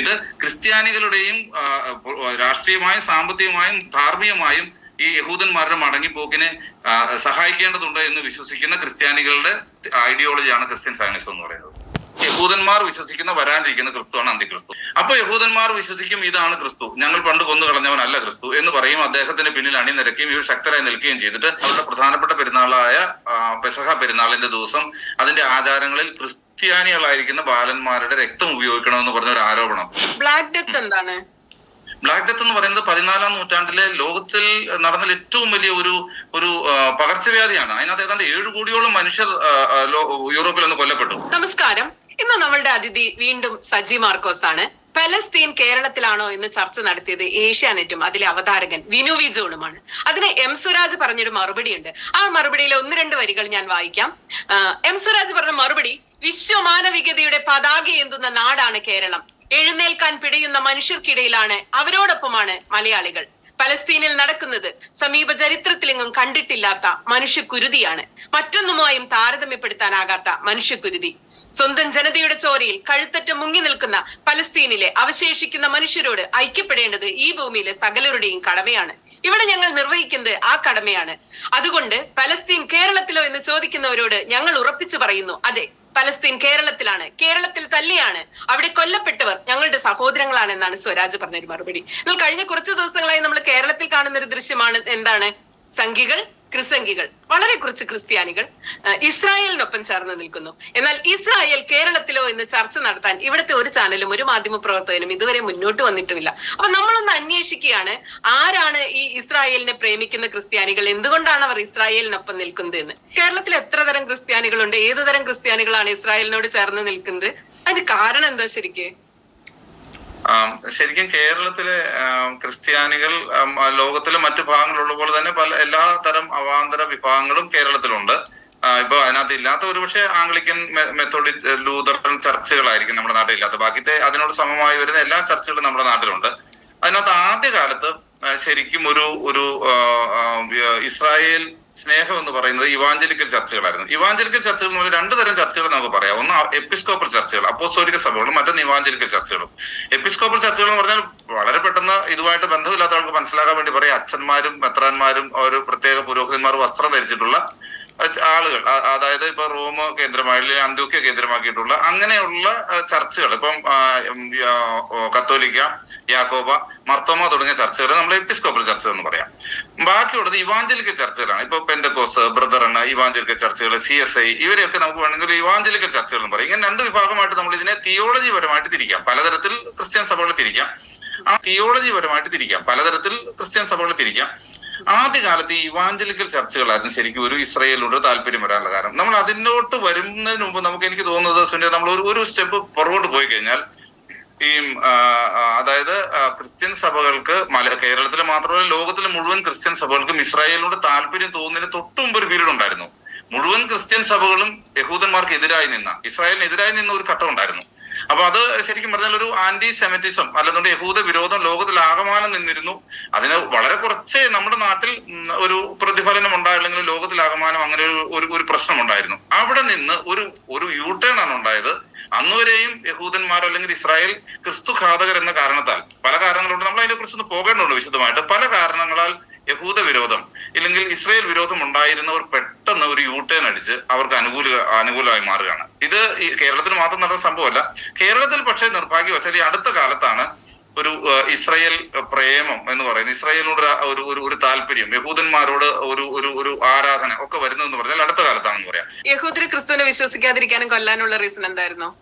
ഇത് ക്രിസ്ത്യാനികളുടെയും രാഷ്ട്രീയമായും സാമ്പത്തികമായും ധാർമ്മികമായും ഈ യഹൂദന്മാരുടെ മടങ്ങിപ്പോക്കിനെ സഹായിക്കേണ്ടതുണ്ട് എന്ന് വിശ്വസിക്കുന്ന ക്രിസ്ത്യാനികളുടെ ഐഡിയോളജിയാണ് ക്രിസ്ത്യൻ സയനിസം എന്ന് പറയുന്നത്. യഹൂദന്മാർ വിശ്വസിക്കുന്ന വരാനിരിക്കുന്ന ക്രിസ്തുവാണ് അന്തിക്രിസ്തു. അപ്പൊ യഹൂദന്മാർ വിശ്വസിക്കും ഇതാണ് ക്രിസ്തു. ഞങ്ങൾ പണ്ട് കൊന്നു കളഞ്ഞവനല്ല ക്രിസ്തു എന്ന് പറയും. അദ്ദേഹത്തിന്റെ പിന്നിൽ അണിനിരക്കുകയും ഇവർ ശക്തരായി നിൽക്കുകയും ചെയ്തിട്ട് അവരുടെ പ്രധാനപ്പെട്ട പെരുന്നാളായ പെസഹ പെരുന്നാളിന്റെ ദിവസം അതിന്റെ ആചാരങ്ങളിൽ ക്രിസ്ത്യാനികളായിരിക്കുന്ന ബാലന്മാരുടെ രക്തം ഉപയോഗിക്കണമെന്ന് പറഞ്ഞ ഒരു ആരോപണം. ബ്ലാക്ക് ഡെത്ത് എന്താണ്? ബ്ലാക്ക് ഡെത്ത് എന്ന് പറയുന്നത് പതിനാലാം നൂറ്റാണ്ടിലെ ലോകത്തിൽ നടന്ന ഏറ്റവും വലിയ ഒരു ഒരു പകർച്ചവ്യാധിയാണ്. അതിനകത്ത് ഏതാണ്ട് ഏഴ് കോടിയോളം മനുഷ്യർ യൂറോപ്പിൽ ഒന്ന് കൊല്ലപ്പെട്ടു. നമസ്കാരം. ഇന്ന് നമ്മളുടെ അതിഥി വീണ്ടും സജി മാർക്കോസ് ആണ് പലസ്തീൻ കേരളത്തിലാണോ എന്ന് ചർച്ച നടത്തിയത് ഏഷ്യാനെറ്റും അതിലെ അവതാരകൻ വിനു വി ജോണുമാണ് അതിന് എം സുരാജ് പറഞ്ഞൊരു മറുപടിയുണ്ട്. ആ മറുപടിയിലെ ഒന്ന് രണ്ട് വരികൾ ഞാൻ വായിക്കാം. എം സുരാജ് പറഞ്ഞ മറുപടി വിശ്വമാനവികതയുടെ പതാക എന്തുന്ന നാടാണ് കേരളം. എഴുന്നേൽക്കാൻ പിടയുന്ന മനുഷ്യർക്കിടയിലാണ് അവരോടൊപ്പമാണ് മലയാളികൾ. പലസ്തീനിൽ നടക്കുന്നത് സമീപ ചരിത്രത്തിലെങ്ങും കണ്ടിട്ടില്ലാത്ത മനുഷ്യക്കുരുതിയാണ്. മറ്റൊന്നുമായും താരതമ്യപ്പെടുത്താനാകാത്ത മനുഷ്യക്കുരുതി. സ്വന്തം ജനതയുടെ ചോരയിൽ കഴുത്തറ്റം മുങ്ങി നിൽക്കുന്ന പലസ്തീനിലെ അവശേഷിക്കുന്ന മനുഷ്യരോട് ഐക്യപ്പെടേണ്ടത് ഈ ഭൂമിയിലെ സകലരുടെയും കടമയാണ്. ഇവിടെ ഞങ്ങൾ നിർവഹിക്കുന്നത് ആ കടമയാണ്. അതുകൊണ്ട് പലസ്തീൻ കേരളത്തിലോ എന്ന് ചോദിക്കുന്നവരോട് ഞങ്ങൾ ഉറപ്പിച്ചു പറയുന്നു അതെ പലസ്തീൻ കേരളത്തിലാണ്. കേരളത്തിൽ തന്നെയാണ്. അവിടെ കൊല്ലപ്പെട്ടവർ ഞങ്ങളുടെ സഹോദരങ്ങളാണ് എന്നാണ് സ്വരാജ് പറഞ്ഞൊരു മറുപടി. എന്നാൽ കഴിഞ്ഞ കുറച്ച് ദിവസങ്ങളായി നമ്മൾ കേരളത്തിൽ കാണുന്ന ഒരു ദൃശ്യമാണ് എന്താണ്? സംഘികൾ ക്രിസംഗികൾ വളരെ കുറച്ച് ക്രിസ്ത്യാനികൾ ഇസ്രായേലിനൊപ്പം ചേർന്ന് നിൽക്കുന്നു. എന്നാൽ ഇസ്രായേൽ കേരളത്തിലോ എന്ന് ചർച്ച നടത്താൻ ഇവിടുത്തെ ഒരു ചാനലും ഒരു മാധ്യമ പ്രവർത്തകനും ഇതുവരെ മുന്നോട്ട് വന്നിട്ടുമില്ല അപ്പൊ നമ്മളൊന്ന് അന്വേഷിക്കുകയാണ് ആരാണ് ഈ ഇസ്രായേലിനെ പ്രേമിക്കുന്ന ക്രിസ്ത്യാനികൾ? എന്തുകൊണ്ടാണ് അവർ ഇസ്രായേലിനൊപ്പം നിൽക്കുന്നത് എന്ന് കേരളത്തിൽ എത്ര തരം ക്രിസ്ത്യാനികളുണ്ട്? ഏതുതരം ക്രിസ്ത്യാനികളാണ് ഇസ്രായേലിനോട് ചേർന്ന് നിൽക്കുന്നത്? അതിന് കാരണം എന്താ ശരിക്ക്? ശരിക്കും കേരളത്തിലെ ക്രിസ്ത്യാനികൾ ലോകത്തിലെ മറ്റു ഭാഗങ്ങളുള്ള പോലെ തന്നെ പല എല്ലാ തരം അവാന്തര വിഭാഗങ്ങളും കേരളത്തിലുണ്ട്. ഇപ്പൊ അതിനകത്ത് ഇല്ലാത്ത ഒരുപക്ഷെ ആംഗ്ലിക്കൻ മെത്തോഡി ലൂതറൻ ചർച്ചകളായിരിക്കും നമ്മുടെ നാട്ടിൽ ഇല്ലാത്ത ബാക്കിത്തെ അതിനോട് സമമായി വരുന്ന എല്ലാ ചർച്ചകളും നമ്മുടെ നാട്ടിലുണ്ട്. അതിനകത്ത് ആദ്യകാലത്ത് ശരിക്കും ഒരു ഒരു ഇസ്രായേൽ സ്നേഹം എന്ന് പറയുന്നത് ഇവാഞ്ചലിക്കൽ ചർച്ചകളായിരുന്നു. ഇവാഞ്ചലിക്കൽ ചർച്ചകൾ എന്ന് പറഞ്ഞാൽ രണ്ട് തരം ചർച്ചകൾ നമുക്ക് പറയാം. ഒന്ന് എപ്പിസ്കോപ്പൽ ചർച്ചകൾ അപ്പോസ്തോലിക സഭകളും മറ്റൊന്ന് ഇവാഞ്ചലിക്കൽ ചർച്ചകളും. എപ്പിസ്കോപ്പൽ ചർച്ചകൾ എന്ന് പറഞ്ഞാൽ വളരെ പെട്ടെന്ന് ഇതുമായിട്ട് ബന്ധമില്ലാത്ത ആൾക്ക് മനസ്സിലാക്കാൻ വേണ്ടി പറയാം. അച്ഛന്മാരും മെത്രാന്മാരും ഒരു പ്രത്യേക പുരോഹിതന്മാർ വസ്ത്രം ധരിച്ചിട്ടുള്ള ആളുകൾ അതായത് ഇപ്പൊ റോം കേന്ദ്രമായി അല്ലെങ്കിൽ അന്ത്യോക്യ കേന്ദ്രമാക്കിയിട്ടുള്ള അങ്ങനെയുള്ള ചർച്ചകൾ ഇപ്പം കത്തോലിക്ക യാക്കോബ മർത്തോമ തുടങ്ങിയ ചർച്ചകൾ നമ്മൾ എപ്പിസ്കോപ്പൽ ചർച്ച എന്ന് പറയാം. ബാക്കിയുള്ളത് ഇവാഞ്ചലിക്ക ചർച്ചകളാണ്. ഇപ്പൊ പെൻഡക്കോസ് ബ്രദറണ് ഇവാഞ്ചലിക്ക ചർച്ചകൾ സി എസ് ഐ ഇവരെയൊക്കെ നമുക്ക് വേണമെങ്കിൽ ഇവാഞ്ചലിക്കൽ ചർച്ചകൾ എന്ന് പറയും. ഇങ്ങനെ രണ്ട് വിഭാഗമായിട്ട് നമ്മൾ ഇതിനെ തിയോളജി പരമായിട്ട് തിരിക്കാം. പലതരത്തിൽ ക്രിസ്ത്യൻ സഭകൾ തിരിക്കാം. ആ തിയോളജി പരമായിട്ട് തിരിക്കാം. പലതരത്തിൽ ക്രിസ്ത്യൻ സഭകൾ തിരിക്കാം. ആദ്യകാലത്ത് ഈ ഇവാഞ്ചലിക്കൽ ചർച്ചകളായിരുന്നു ശരിക്കും ഒരു ഇസ്രയേലിനോട് താല്പര്യം വരാനുള്ള കാരണം. നമ്മൾ അതിനോട്ട് വരുന്നതിന് മുമ്പ് നമുക്ക് എനിക്ക് തോന്നുന്നത് സുനിയ നമ്മൾ ഒരു ഒരു സ്റ്റെപ്പ് പുറകോട്ട് പോയി കഴിഞ്ഞാൽ ഈ അതായത് ക്രിസ്ത്യൻ സഭകൾക്ക് മല കേരളത്തിൽ മാത്രമല്ല ലോകത്തിലെ മുഴുവൻ ക്രിസ്ത്യൻ സഭകൾക്കും ഇസ്രായേലിനോട് താല്പര്യം തോന്നുന്നതിന് തൊട്ടു മുമ്പ് ഒരു പീരീഡ് ഉണ്ടായിരുന്നു. മുഴുവൻ ക്രിസ്ത്യൻ സഭകളും യഹൂദന്മാർക്ക് എതിരായി നിന്ന ഇസ്രായേലിനെതിരായി നിന്ന ഒരു ഘട്ടം ഉണ്ടായിരുന്നു. അപ്പൊ അത് ശരിക്കും പറഞ്ഞാൽ ഒരു ആന്റി സെമിറ്റിസം അല്ലെന്നുണ്ട് യഹൂദ വിരോധം ലോകത്തിൽ ആകമാനം നിന്നിരുന്നു. അതിന് വളരെ കുറച്ച് നമ്മുടെ നാട്ടിൽ ഒരു പ്രതിഫലനം ഉണ്ടായില്ലെങ്കിൽ ലോകത്തിൽ ആകമാനം അങ്ങനെ ഒരു- ഒരു പ്രശ്നം ഉണ്ടായിരുന്നു. അവിടെ നിന്ന് ഒരു ഒരു യൂട്ടേൺ ആണ് ഉണ്ടായത്. അന്നുവരെയും യഹൂദന്മാർ അല്ലെങ്കിൽ ഇസ്രായേൽ ക്രിസ്തു ഘാതകർ എന്ന കാരണത്താൽ പല കാരണങ്ങളുണ്ട്. നമ്മൾ അതിനെ കുറിച്ചൊന്ന് പോകേണ്ടതുണ്ട് വിശദമായിട്ട്. പല കാരണങ്ങളാൽ യഹൂദ വിരോധം ഇല്ലെങ്കിൽ ഇസ്രയേൽ വിരോധം ഉണ്ടായിരുന്നവർ പെട്ടെന്ന് ഒരു യൂട്ടേൺ ടേൺ അടിച്ച് അവർക്ക് അനുകൂല അനുകൂലമായി മാറുകയാണ്. ഇത് ഈ കേരളത്തിൽ മാത്രം നടന്ന സംഭവമല്ല. കേരളത്തിൽ പക്ഷേ നിർഭാഗ്യവശാൽ ഈ അടുത്ത കാലത്താണ് ഒരു ഇസ്രയേൽ പ്രേമം എന്ന് പറയുന്നത്. ഇസ്രയേലിനോട് ഒരു- ഒരു ഒരു ഒരു താല്പര്യം യഹൂദന്മാരോട് ഒരു ഒരു ഒരു ആരാധന ഒക്കെ വരുന്നതെന്ന് പറഞ്ഞാൽ അടുത്ത കാലത്താണെന്ന് പറയാം. യഹൂദിനെ ക്രിസ്തുവിനെ വിശ്വസിക്കാതിരിക്കാനും കൊല്ലാനുള്ള റീസൺ എന്തായിരുന്നു?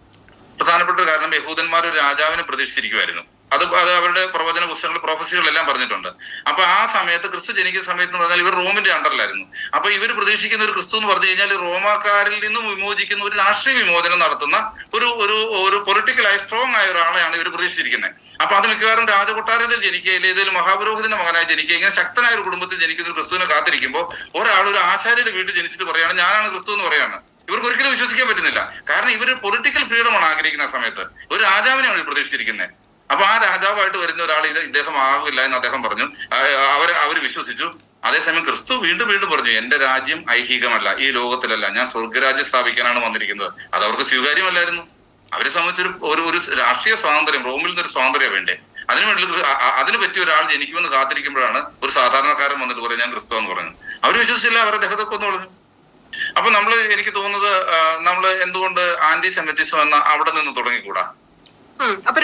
പ്രധാനപ്പെട്ട ഒരു കാരണം യഹൂദന്മാർ ഒരു രാജാവിനെ പ്രതീക്ഷിച്ചിരിക്കുമായിരുന്നു അത് അത് അവരുടെ പ്രവചന പുസ്തകങ്ങൾ പ്രൊഫസികളെല്ലാം പറഞ്ഞിട്ടുണ്ട്. അപ്പൊ ആ സമയത്ത് ക്രിസ്തു ജനിക്കുന്ന സമയത്ത് എന്ന് പറഞ്ഞാൽ ഇവർ റോമിന്റെ അണ്ടറിലായിരുന്നു. അപ്പൊ ഇവർ പ്രതീക്ഷിക്കുന്ന ഒരു ക്രിസ്തു എന്ന് പറഞ്ഞു കഴിഞ്ഞാൽ റോമാക്കാരിൽ നിന്നും വിമോചിക്കുന്ന ഒരു രാഷ്ട്രീയ വിമോചനം നടത്തുന്ന ഒരു ഒരു ഒരു പൊളിറ്റിക്കലായി സ്ട്രോങ് ആയ ഒരാളെയാണ് ഇവർ പ്രതീക്ഷിച്ചിരിക്കുന്നത്. അപ്പൊ അത് മിക്കവാറും രാജകൊട്ടാരത്തിൽ അല്ലെങ്കിൽ ഏതെങ്കിലും മഹാപുരോഹിതന്റെ മകനായി ജനിക്കുക ഇങ്ങനെ ശക്തനായ ഒരു കുടുംബത്തിൽ ജനിക്കുന്ന ക്രിസ്തുവിനെ കാത്തിരിക്കുമ്പോൾ ഒരാൾ ഒരു ആചാര്യയുടെ വീട്ടിൽ ജനിച്ചിട്ട് പറയാണ് ഞാനാണ് ക്രിസ്തു എന്ന് പറയാണ്. ഇവർക്ക് ഒരിക്കലും വിശ്വസിക്കാൻ പറ്റുന്നില്ല. കാരണം ഇവർ പൊളിറ്റിക്കൽ ഫ്രീഡമാണ് ആഗ്രഹിക്കുന്ന സമയത്ത്. ഒരു രാജാവിനെയാണ് പ്രതീക്ഷിച്ചിരിക്കുന്നത്. അപ്പൊ ആ രാജാവായിട്ട് വരുന്ന ഒരാൾ ഇത് ഇദ്ദേഹം ആകില്ല എന്ന് അദ്ദേഹം പറഞ്ഞു. അവർ അവർ വിശ്വസിച്ചു. അതേസമയം ക്രിസ്തു വീണ്ടും വീണ്ടും പറഞ്ഞു എന്റെ രാജ്യം ഐഹികമല്ല ഈ ലോകത്തിലല്ല. ഞാൻ സ്വർഗരാജ്യം സ്ഥാപിക്കാനാണ് വന്നിരിക്കുന്നത്. അത് അവർക്ക് സ്വീകാര്യമല്ലായിരുന്നു. അവരെ സംബന്ധിച്ചൊരു ഒരു ഒരു രാഷ്ട്രീയ സ്വാതന്ത്ര്യം റോമിൽ നിന്നൊരു സ്വാതന്ത്ര്യം വേണ്ടേ? അതിനു വേണ്ടി അതിന് പറ്റിയ ഒരാൾ ജനിക്കുമെന്ന് കാത്തിരിക്കുമ്പോഴാണ് ഒരു സാധാരണക്കാരൻ വന്നിട്ട് പറയും ഞാൻ ക്രിസ്തു എന്ന് പറഞ്ഞു അവർ വിശ്വസിച്ചില്ല അവരുടെ അദ്ദേഹത്തൊക്കെ ഒന്ന് പറഞ്ഞു അപ്പൊ നമ്മൾ എനിക്ക് തോന്നുന്നത് നമ്മൾ എന്തുകൊണ്ട് ആന്റി സെമിറ്റിസം എന്ന അവിടെ നിന്ന് തുടങ്ങിക്കൂടാ. അപ്പൊ?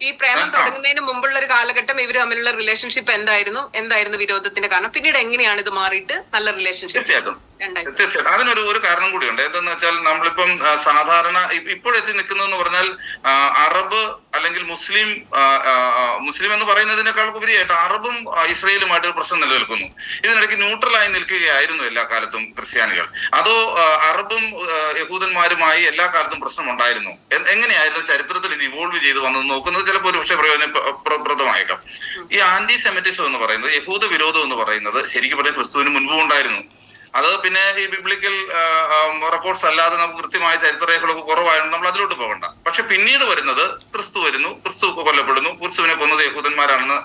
ഈ പ്രേമം. തുടങ്ങുന്നതിന് മുമ്പുള്ള ഒരു കാലഘട്ടം ഇവർ തമ്മിലുള്ള റിലേഷൻഷിപ്പ് എന്തായിരുന്നു? എന്തായിരുന്നു വിരോധത്തിന്റെ കാരണം? പിന്നീട് എങ്ങനെയാണ് ഇത് മാറിയിട്ട് നല്ല റിലേഷൻഷിപ്പ് തീർച്ചയായിട്ടും. അതിനൊരു ഒരു കാരണം കൂടിയുണ്ട്. എന്തെന്ന് വെച്ചാൽ നമ്മളിപ്പം സാധാരണ ഇപ്പോഴെത്തി നിൽക്കുന്നതെന്ന് പറഞ്ഞാൽ അറബ് അല്ലെങ്കിൽ മുസ്ലിം മുസ്ലിം എന്ന് പറയുന്നതിനേക്കാൾ ഉപരിയായിട്ട് അറബും ഇസ്രയേലുമായിട്ട് ഒരു പ്രശ്നം നിലനിൽക്കുന്നു. ഇതിനിടയ്ക്ക് ന്യൂട്രലായി നിൽക്കുകയായിരുന്നു എല്ലാ കാലത്തും ക്രിസ്ത്യാനികൾ. അതോ അറബും യഹൂദന്മാരുമായി എല്ലാ കാലത്തും പ്രശ്നം ഉണ്ടായിരുന്നു എങ്ങനെയായിരുന്നു ചരിത്രത്തിൽ ഇത് ഇവോൾവ് ചെയ്ത് വന്നത് നോക്കുന്നത് ചിലപ്പോൾ ഒരു പക്ഷേ പ്രയോജനപ്രദമായേക്കാം ഈ ആന്റി സെമിറ്റിസം എന്ന് പറയുന്നത് യഹൂദ വിരോധം എന്ന് പറയുന്നത് ശരിക്കും പറഞ്ഞാൽ ക്രിസ്തുവിന് മുൻപും ഉണ്ടായിരുന്നു. അത് പിന്നെ ഈ ബിബ്ലിക്കൽ റെക്കോർഡ്സ് അല്ലാതെ നമുക്ക് കൃത്യമായ ചരിത്രരേഖകളൊക്കെ കുറവായതുകൊണ്ട് നമ്മൾ അതിലോട്ട് പോകണ്ട. പക്ഷെ പിന്നീട് വരുന്നത് ക്രിസ്തു വരുന്നു ക്രിസ്തു കൊല്ലപ്പെടുന്നു ക്രിസ്തുവിനെ കൊന്നത് യഹൂദന്മാരാണെന്ന്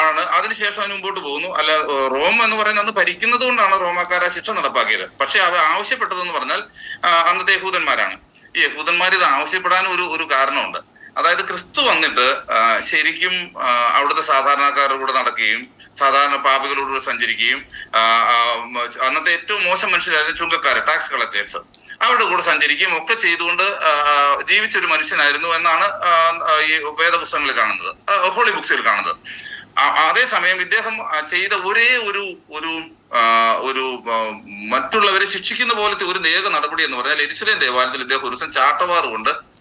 ആണ്. അതിനുശേഷം അതിന് മുമ്പോട്ട് പോകുന്നു. അല്ല റോം എന്ന് പറയുന്നത് അന്ന് ഭരിക്കുന്നത് കൊണ്ടാണ് റോമാക്കാർ ശിക്ഷ നടപ്പാക്കിയത്. പക്ഷെ അവർ ആവശ്യപ്പെട്ടതെന്ന് പറഞ്ഞാൽ അന്നത്തെ യഹൂദന്മാരാണ്. ഈ യഹൂദന്മാർ ഇത് ആവശ്യപ്പെടാൻ ഒരു ഒരു കാരണമുണ്ട്. അതായത് ക്രിസ്തു വന്നിട്ട് ശരിക്കും അവിടുത്തെ സാധാരണക്കാരുടെ കൂടെ നടക്കുകയും സാധാരണ പാപികളോട് സഞ്ചരിക്കുകയും അന്നത്തെ ഏറ്റവും മോശം മനുഷ്യരായിരുന്നു ചുങ്കക്കാര് ടാക്സ് കളക്ടേഴ്സ് അവരുടെ കൂടെ സഞ്ചരിക്കുകയും ഒക്കെ ചെയ്തുകൊണ്ട് ജീവിച്ചൊരു മനുഷ്യനായിരുന്നു എന്നാണ് ഈ വേദപുസ്തകങ്ങളിൽ കാണുന്നത് ഹോളി ബുക്സിൽ കാണുന്നത്. അതേസമയം ഇദ്ദേഹം ചെയ്ത ഒരേ ഒരു ഒരു ഒരു മറ്റുള്ളവരെ ശിക്ഷിക്കുന്ന പോലത്തെ ഒരു ഏക നടപടി എന്ന് പറഞ്ഞാൽ എരിശിലേം ദേവാലയത്തിൽ ഇദ്ദേഹം ഒരു ദിവസം ചാട്ടവാറ് കൊണ്ട് ആ, ആ,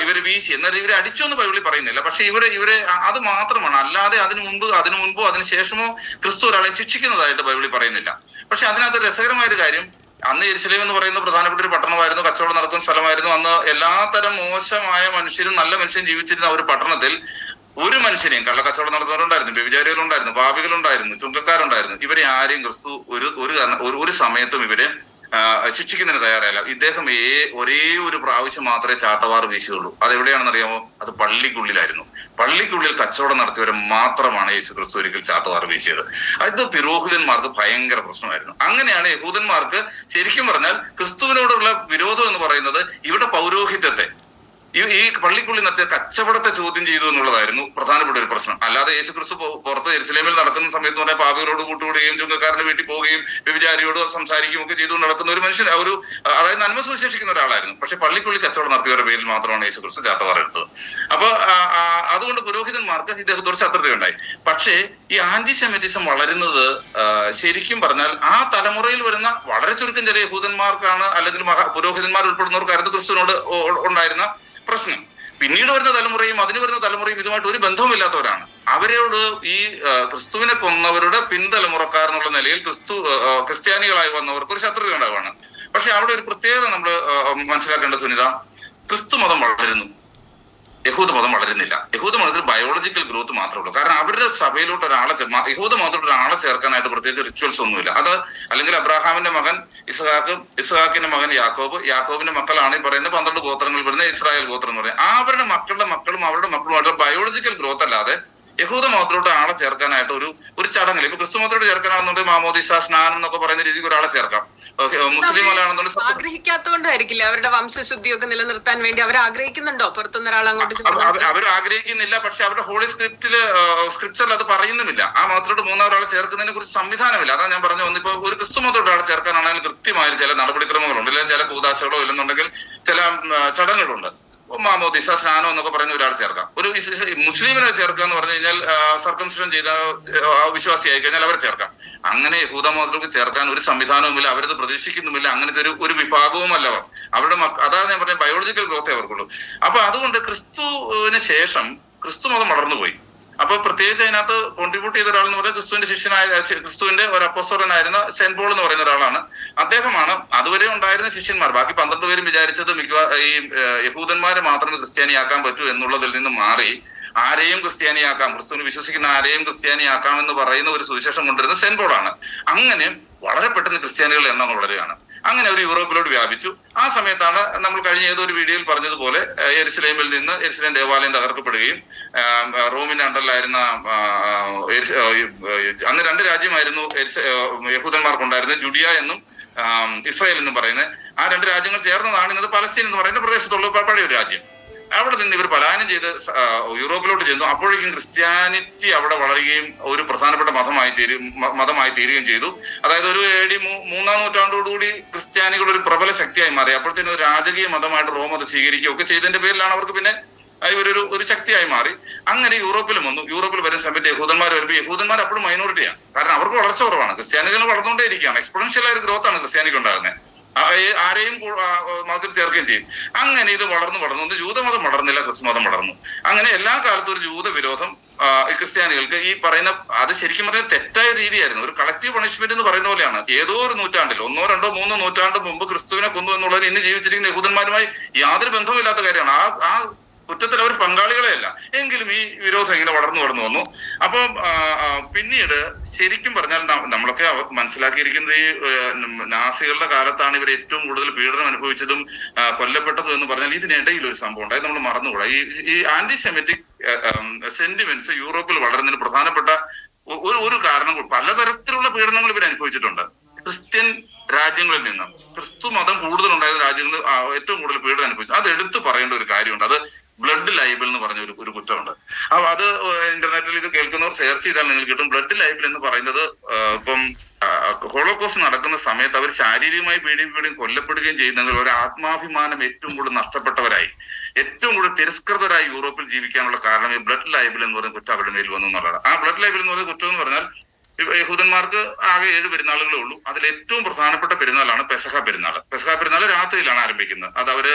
ഇവർ വീശി. എന്നാൽ ഇവരെ അടിച്ചു എന്ന് ബൈബിളിൽ പറയുന്നില്ല. പക്ഷെ ഇവർ ഇവരെ അത് മാത്രമാണ്. അല്ലാതെ അതിനു മുമ്പ് അതിനു മുൻപോ അതിനു ശേഷമോ ക്രിസ്തു ഒരാളെ ശിക്ഷിക്കുന്നതായിട്ട് ബൈബിളിൽ പറയുന്നില്ല. പക്ഷെ അതിനകത്ത് രസകരമായ ഒരു കാര്യം അന്ന് എരിശിലേം എന്ന് പറയുന്ന പ്രധാനപ്പെട്ട ഒരു പട്ടണമായിരുന്നു കച്ചവടം നടക്കുന്ന സ്ഥലമായിരുന്നു. അന്ന് എല്ലാത്തരം മോശമായ മനുഷ്യരും നല്ല മനുഷ്യരും ജീവിച്ചിരുന്ന ഒരു പട്ടണത്തിൽ ഒരു മനുഷ്യനെയും കള്ളക്കച്ചവടം നടത്തുന്നവരുണ്ടായിരുന്നു. വ്യഭിചാരികളുണ്ടായിരുന്നു പാപികളുണ്ടായിരുന്നു ചുങ്കക്കാരുണ്ടായിരുന്നു. ഇവരെ ആരെയും ക്രിസ്തു ഒരു ഒരു ഒരു- സമയത്തും ഇവരെ ശിക്ഷിക്കുന്നതിന് തയ്യാറല്ല ഇദ്ദേഹം ഏ ഒരേ ഒരു പ്രാവശ്യം മാത്രമേ ചാട്ടവാർ വീശുകയുള്ളൂ. അത് അറിയാമോ അത് പള്ളിക്കുള്ളിലായിരുന്നു. പള്ളിക്കുള്ളിൽ കച്ചവടം നടത്തിയവരെ മാത്രമാണ് യേശു ക്രിസ്തു ഒരിക്കൽ ചാട്ടവാർ വീശിയത്. അത് പുരോഹിതന്മാർക്ക് ഭയങ്കര പ്രശ്നമായിരുന്നു. അങ്ങനെയാണ് യഹൂദന്മാർക്ക് ശരിക്കും പറഞ്ഞാൽ ക്രിസ്തുവിനോടുള്ള വിരോധം എന്ന് പറയുന്നത് ഇവിടെ പൗരോഹിത്യത്തെ. ഈ ഈ പള്ളിക്കുള്ളിൽ നടത്തിയ കച്ചവടത്തെ ചോദ്യം ചെയ്തു എന്നുള്ളതായിരുന്നു പ്രധാനപ്പെട്ട ഒരു പ്രശ്നം. അല്ലാതെ യേശു ക്രിസ്തു പുറത്ത് എരുസലേമിൽ നടക്കുന്ന സമയത്ത് പറഞ്ഞാൽ പാപികളോട് കൂട്ടുകൂടുകയും ചുങ്കക്കാരന്റെ വീട്ടിൽ പോവുകയും വ്യഭിചാരിയോട് സംസാരിക്കുകയും ഒക്കെ ചെയ്തു നടക്കുന്ന ഒരു മനുഷ്യൻ ഒരു അതായത് നന്മ സുവിശേഷിക്കുന്ന ഒരാളായിരുന്നു. പക്ഷെ പള്ളിക്കുള്ളിൽ കച്ചവടം നടത്തിയവരുടെ പേരിൽ മാത്രമാണ് യേശു ക്രിസ്തു ചാട്ടവാറ എടുത്തത് അപ്പൊ അതുകൊണ്ട് പുരോഹിതന്മാർക്ക് ഇദ്ദേഹത്തോട് ശത്രുതയുണ്ടായി പക്ഷേ ഈ ആന്റി സെമിറ്റിസം വളരുന്നത് ശരിക്കും പറഞ്ഞാൽ ആ തലമുറയിൽ വരുന്ന വളരെ ചുരുക്കം ചില യഹൂദന്മാർക്കാണ് അല്ലെങ്കിൽ മഹാ പുരോഹിതന്മാർ അരുത് ക്രിസ്തുവിനോട് ഉണ്ടായിരുന്ന പ്രശ്നം. പിന്നീട് വരുന്ന തലമുറയും അതിന് വരുന്ന തലമുറയും ഇതുമായിട്ട് ഒരു ബന്ധവുമില്ലാത്തവരാണ്. അവരോട് ഈ ക്രിസ്തുവിനെ കൊന്നവരുടെ പിൻതലമുറക്കാരെന്നുള്ള നിലയിൽ ക്രിസ്തു ക്രിസ്ത്യാനികളായി വന്നവർക്ക് ഒരു ശത്രുത ഉണ്ടാവുകയാണ്. പക്ഷെ അവിടെ ഒരു പ്രത്യേകത നമ്മൾ മനസ്സിലാക്കേണ്ട സുനിത ക്രിസ്തു മതം വളരുന്നു യഹൂദ മതം വളരുന്നില്ല. യഹൂദ മതത്തിൽ ബയോളജിക്കൽ ഗ്രോത്ത് മാത്രമേ ഉള്ളൂ. കാരണം അവരുടെ സഭയിലോട്ട് ഒരാളെ യഹൂദ മതത്തിലോട്ട് ഒരാളെ ചേർക്കാനായിട്ട് പ്രത്യേകിച്ച് റിച്വൽസ് ഒന്നുമില്ല. അത് അല്ലെങ്കിൽ അബ്രാഹാമിന്റെ മകൻ ഇസ്ഹാക്ക് ഇസ്ഹാക്കിന്റെ മകൻ യാക്കോബ് യാക്കോബിന്റെ മക്കളാണ് ഈ പറയുന്ന പന്ത്രണ്ട് ഗോത്രങ്ങൾ വരുന്ന ഇസ്രായേൽ ഗോത്രം എന്ന് പറയുന്നത്. അവരുടെ മക്കളുടെ മക്കളും അവരുടെ മക്കളുമായിട്ട് ബയോളജിക്കൽ ഗ്രോത്ത് അല്ലാതെ യഹൂദ മതത്തിലോട്ട് ആളെ ചേർക്കാനായിട്ട് ഒരു ഒരു ചടങ്ങിൽ ഇപ്പൊ ക്രിസ്തു മതത്തിലോട്ട് ചേർക്കാനാണെന്നുണ്ടെങ്കിൽ മാമോദിസ സ്നാനം എന്നൊക്കെ പറയുന്ന രീതിക്ക് ഒരാളെ ചേർക്കാം. മുസ്ലിം മലയാണെന്നുണ്ടെങ്കിൽ ആഗ്രഹിക്കാത്തോണ്ടായിരിക്കില്ല അവരുടെ വംശശുദ്ധിയൊക്കെ നിലനിർത്താൻ വേണ്ടി അവർ ആഗ്രഹിക്കുന്നുണ്ടോ? പുറത്തുനിന്ന് ഒരാൾ അങ്ങോട്ട് അവർ ആഗ്രഹിക്കുന്നില്ല പക്ഷെ അവരുടെ ഹോളി സ്ക്രിപ്റ്റിൽ സ്ക്രിപ്റ്ററിൽ അത് പറയുന്നുമില്ല. ആ മതത്തിലോട്ട് മൂന്നാം ഒരാളെ ചേർക്കുന്നതിനെ കുറിച്ച് സംവിധാനമില്ല. അതാ ഞാൻ പറഞ്ഞു ഒന്നിപ്പോ ഒരു ക്രിസ്തു മതത്തോട്ട് ഒരാളെ ചേർക്കാനാണെങ്കിൽ കൃത്യമായ ചില നടപടിക്രമങ്ങളുണ്ട്. ഇല്ലെങ്കിൽ ചില കൂതാശകളോ ഇല്ലെന്നുണ്ടെങ്കിൽ ചില ചടങ്ങുകളുണ്ട്. മാമോദിസ സ്നാനം എന്നൊക്കെ പറയുന്ന ഒരാൾ ചേർക്കാം. ഒരു മുസ്ലിമിനെ ചേർക്കുക എന്ന് പറഞ്ഞു കഴിഞ്ഞാൽ സർക്കംസിഷൻ ചെയ്ത വിശ്വാസിയായി കഴിഞ്ഞാൽ അവരെ ചേർക്കാം. അങ്ങനെ യഹൂദ മതത്തിലേക്ക് ചേർക്കാൻ ഒരു സംവിധാനവുമില്ല അവരത് പ്രതീക്ഷിക്കുന്നുമില്ല അങ്ങനത്തെ ഒരു ഒരു വിഭാഗവുമല്ല അവർ. അവരുടെ അതാ അതാണ് ഞാൻ പറഞ്ഞ ബയോളജിക്കൽ ഗ്രോത്തേ അവർക്കുള്ളൂ. അപ്പൊ അതുകൊണ്ട് ക്രിസ്തുവിന് ശേഷം ക്രിസ്തു മതം വളർന്നുപോയി. അപ്പൊ പ്രത്യേകിച്ച് അതിനകത്ത് കോൺട്രിബ്യൂട്ട് ചെയ്ത ഒരാൾ എന്ന് പറയുന്നത് ക്രിസ്തുവിന്റെ ശിഷ്യനായ ക്രിസ്തുവിന്റെ ഒരു അപ്പസ്വരനായിരുന്ന സെന്റ് പോൾ എന്ന് പറയുന്ന ഒരാളാണ്. അദ്ദേഹമാണ് അതുവരെ ഉണ്ടായിരുന്ന ശിഷ്യന്മാർ. ബാക്കി പന്ത്രണ്ട് പേരും വിചാരിച്ചത് മിക്ക ഈ യഹൂദന്മാരെ മാത്രമേ ക്രിസ്ത്യാനിയാക്കാൻ പറ്റൂ എന്നുള്ളതിൽ നിന്ന് മാറി ആരെയും ക്രിസ്ത്യാനിയാക്കാം. ക്രിസ്തുവിന് വിശ്വസിക്കുന്ന ആരെയും ക്രിസ്ത്യാനിയാക്കാം എന്ന് പറയുന്ന ഒരു സുവിശേഷം കൊണ്ടുവരുന്ന സെന്റ് പോളാണ് അങ്ങനെ വളരെ പെട്ടെന്ന് ക്രിസ്ത്യാനികളുടെ എണ്ണം വളരുകയാണ്. അങ്ങനെ അവർ യൂറോപ്പിലോട്ട് വ്യാപിച്ചു. ആ സമയത്താണ് നമ്മൾ കഴിഞ്ഞ ഏതൊരു വീഡിയോയിൽ പറഞ്ഞതുപോലെ എരുസലേമിൽ നിന്ന് എരുസലേം ദേവാലയം തകർക്കപ്പെടുകയും റോമിന്റെ അണ്ടറിലായിരുന്ന അന്ന് രണ്ട് രാജ്യമായിരുന്നു യഹൂദന്മാർക്കുണ്ടായിരുന്നത് ജുഡിയ എന്നും ഇസ്രായേൽ എന്നും പറയുന്നത്. ആ രണ്ട് രാജ്യങ്ങൾ ചേർന്നതാണ് ഇന്നത് പലസ്തീൻ എന്ന് പറയുന്ന പ്രദേശത്തുള്ള പഴയൊരു രാജ്യം. അവിടെ നിന്ന് ഇവർ പലായനം ചെയ്ത് യൂറോപ്പിലോട്ട് ചെന്നു. അപ്പോഴേക്കും ക്രിസ്ത്യാനിറ്റി അവിടെ വളരുകയും ഒരു പ്രധാനപ്പെട്ട മതമായി തീരും മതമായി തീരുകയും ചെയ്തു. അതായത് ഒരു ഏ ഡി മൂന്നാം നൂറ്റാണ്ടോടുകൂടി ക്രിസ്ത്യാനികൾ ഒരു പ്രബല ശക്തിയായി മാറി. അപ്പോഴത്തേനും ഒരു രാജകീയ മതമായിട്ട് റോം അത് സ്വീകരിക്കുകയും ഒക്കെ ചെയ്തതിന്റെ പേരിലാണ് അവർക്ക് പിന്നെ ഇവരൊരു ഒരു ശക്തിയായി മാറി. അങ്ങനെ യൂറോപ്പിലും വന്നു. യൂറോപ്പിൽ വരുന്ന സമയത്ത് യഹൂദന്മാർ വരുമ്പോൾ യഹൂദന്മാർ അപ്പോഴും മൈനോറിറ്റിയാണ് കാരണം അവർക്ക് വളർച്ച കുറവാണ്. ക്രിസ്ത്യാനികൾ വളർന്നുകൊണ്ടേ ഇരിക്കുകയാണ് എക്സ്പൊണൻഷ്യൽ ആയ ഗ്രോത്ത് ആണ് ക്രിസ്ത്യാനിക്ക് ഉണ്ടാകുന്നത്. ആരെയും മതത്തിൽ ചേർക്കുകയും ചെയ്യും. അങ്ങനെ ഇത് വളർന്നു വളർന്നു. ഒന്ന് ജൂതമതം വളർന്നില്ല ക്രിസ്തുമതം വളർന്നു. അങ്ങനെ എല്ലാ കാലത്തും ഒരു ജൂത വിരോധം ക്രിസ്ത്യാനികൾക്ക് ഈ പറയുന്ന അത് ശരിക്കും പറഞ്ഞാൽ തെറ്റായ രീതിയായിരുന്നു. ഒരു കളക്റ്റീവ് പണിഷ്മെന്റ് എന്ന് പറയുന്ന പോലെയാണ്. ഏതോ ഒരു നൂറ്റാണ്ടിൽ ഒന്നോ രണ്ടോ മൂന്നോ നൂറ്റാണ്ട് മുമ്പ് ക്രിസ്തുവിനെ കൊന്നു എന്നുള്ളത് ഇന്ന് ജീവിച്ചിരിക്കുന്ന യഹൂദന്മാരുമായി യാതൊരു ബന്ധവുമില്ലാത്ത കാര്യമാണ്. ആ ആ കുറ്റത്തിൽ അവർ പങ്കാളികളെ അല്ല. എങ്കിലും ഈ വിരോധം ഇങ്ങനെ വളർന്നു വളർന്നു വന്നു. അപ്പം പിന്നീട് ശരിക്കും പറഞ്ഞാൽ നമ്മളൊക്കെ മനസ്സിലാക്കിയിരിക്കുന്നത് ഈ നാസികളുടെ കാലത്താണ് ഇവർ ഏറ്റവും കൂടുതൽ പീഡനം അനുഭവിച്ചതും കൊല്ലപ്പെട്ടതും എന്ന് പറഞ്ഞാൽ ഇതിനിടയിൽ ഒരു സംഭവം ഉണ്ടായി. നമ്മൾ മറന്നുകൂടാ ഈ ഈ ആന്റി സെമിറ്റിക് സെന്റിമെന്റ്സ് യൂറോപ്പിൽ വളരുന്നതിന് പ്രധാനപ്പെട്ട ഒരു ഒരു കാരണം പലതരത്തിലുള്ള പീഡനങ്ങൾ ഇവർ അനുഭവിച്ചിട്ടുണ്ട്. ക്രിസ്ത്യൻ രാജ്യങ്ങളിൽ നിന്ന്. ക്രിസ്തു മതം കൂടുതൽ ഉണ്ടായിരുന്ന രാജ്യങ്ങളിൽ ഏറ്റവും കൂടുതൽ പീഡനം അനുഭവിച്ചു. അത് എടുത്തു പറയേണ്ട ഒരു കാര്യമുണ്ട്. അത് ബ്ലഡ് ലൈബിൾ എന്ന് പറഞ്ഞ ഒരു ഒരു കുറ്റമുണ്ട്. അപ്പൊ അത് ഇന്റർനെറ്റിൽ ഇത് കേൾക്കുന്നവർ സെർച്ച് ചെയ്താൽ നിങ്ങൾക്ക് കിട്ടും. ബ്ലഡ് ലൈബിൾ എന്ന് പറയുന്നത് ഇപ്പം ഹോളോകോസ്റ്റ് നടക്കുന്ന സമയത്ത് അവർ ശാരീരികമായി പീഡിപ്പിക്കുകയും കൊല്ലപ്പെടുകയും ചെയ്യുന്നെങ്കിൽ ഒരു ആത്മാഭിമാനം ഏറ്റവും കൂടുതൽ നഷ്ടപ്പെട്ടവരായി. ഏറ്റവും കൂടുതൽ തിരസ്കൃതരായി യൂറോപ്പിൽ ജീവിക്കാനുള്ള കാരണം ഈ ബ്ലഡ് ലൈബിൾ എന്ന് പറയുന്ന കുറ്റം അവരുടെ മേൽ വന്നു എന്നുള്ളതാണ്. ആ ബ്ലഡ് ലൈബിൾ എന്ന് പറയുന്ന കുറ്റം എന്ന് പറഞ്ഞാൽ യഹൂദന്മാർക്ക് ആകെ ഏഴ് പെരുന്നാളുകളേ ഉള്ളൂ. അതിൽ ഏറ്റവും പ്രധാനപ്പെട്ട പെരുന്നാളാണ് പെസഹ പെരുന്നാൾ പെസഹ പെരുന്നാൾ രാത്രിയിലാണ് ആരംഭിക്കുന്നത്. അത് അവർ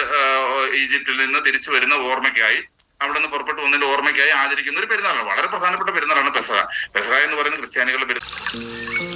ഈജിപ്തിൽ നിന്ന് തിരിച്ചു വരുന്ന ഓർമ്മയ്ക്കായി അവിടെ നിന്ന് പുറപ്പെട്ടു വന്നതിന്റെ ഓർമ്മയ്ക്കായി ആചരിക്കുന്ന ഒരു പെരുന്നാളാണ്. വളരെ പ്രധാനപ്പെട്ട പെരുന്നാളാണ് പെസഹ. പെസഹ എന്ന് പറയുന്നത് ക്രിസ്ത്യാനികളുടെ പെരുന്നാൾ